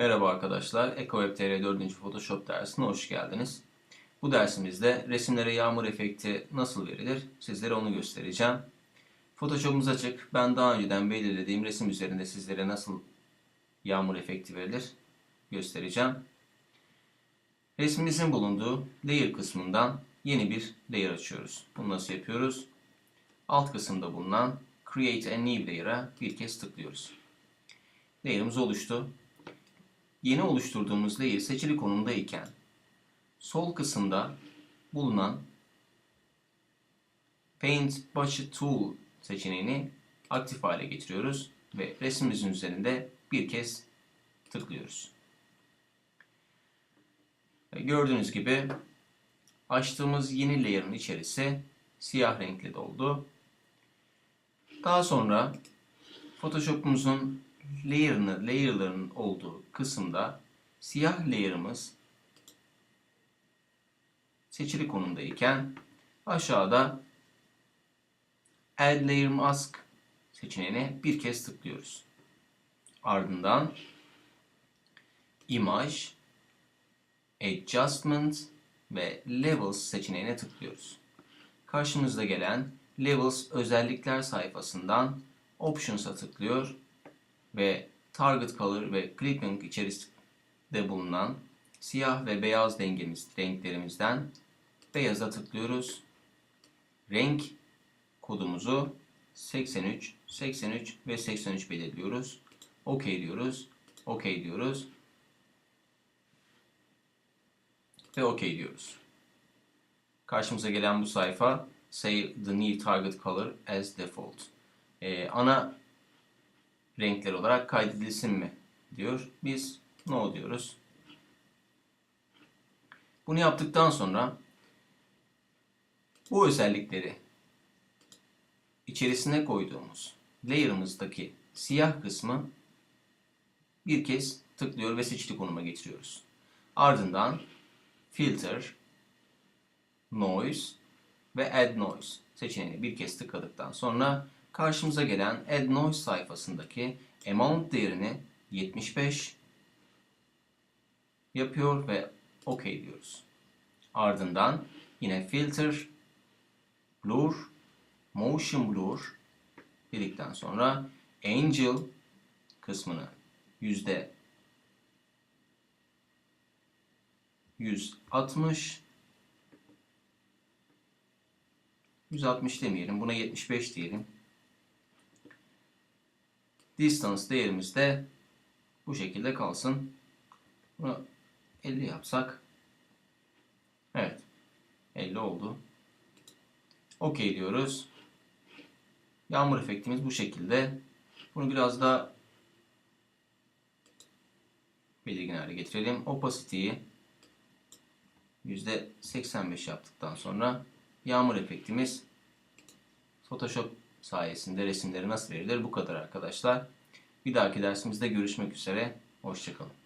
Merhaba arkadaşlar, EcoWeb TR 4. Photoshop dersine hoş geldiniz. Bu dersimizde resimlere yağmur efekti nasıl verilir sizlere onu göstereceğim. Photoshop'umuz açık. Ben daha önceden belirlediğim resim üzerinde sizlere nasıl yağmur efekti verilir göstereceğim. Resmimizin bulunduğu layer kısmından yeni bir layer açıyoruz. Bunu nasıl yapıyoruz? Alt kısımda bulunan Create a New Layer'a bir kez tıklıyoruz. Layer'ımız oluştu. Yeni oluşturduğumuz layer seçili konumdayken sol kısımda bulunan Paint Brush Tool seçeneğini aktif hale getiriyoruz ve resimimizin üzerinde bir kez tıklıyoruz. Gördüğünüz gibi açtığımız yeni layer'ın içerisi siyah renkli doldu. Daha sonra Photoshop'umuzun layer'ını, layer'ların olduğu kısımda siyah layer'ımız seçili konumdayken aşağıda Add Layer Mask seçeneğine bir kez tıklıyoruz. Ardından Image, Adjustment ve Levels seçeneğine tıklıyoruz. Karşımızda gelen Levels özellikler sayfasından Options'a tıklıyor ve Target Color ve Clipping içerisinde bulunan siyah ve beyaz dengemiz, renklerimizden beyaza tıklıyoruz. Renk kodumuzu 83, 83 ve 83 belirliyoruz. OK diyoruz. OK diyoruz. Ve OK diyoruz. Karşımıza gelen bu sayfa Save the new target color as default. Ee, ana renkler olarak kaydedilsin mi diyor. Biz no diyoruz. Bunu yaptıktan sonra bu özellikleri içerisine koyduğumuz layer'ımızdaki siyah kısmı bir kez tıklıyor ve seçili konuma getiriyoruz. Ardından filter, noise ve add noise seçeneğini bir kez tıkladıktan sonra karşımıza gelen add noise sayfasındaki amount değerini 75 yapıyor ve OK diyoruz. Ardından yine filter, blur, motion blur dedikten sonra angel kısmını yüzde 160 160 demeyelim. Buna 75 diyelim. Distance değerimiz de bu şekilde kalsın. Bunu 50 yapsak. Evet. 50 oldu. OK diyoruz. Yağmur efektimiz bu şekilde. Bunu biraz daha belirgin hale getirelim. Opacity'yi %85 yaptıktan sonra yağmur efektimiz Photoshop sayesinde resimleri nasıl verilir bu kadar arkadaşlar. Bir dahaki dersimizde görüşmek üzere. Hoşçakalın.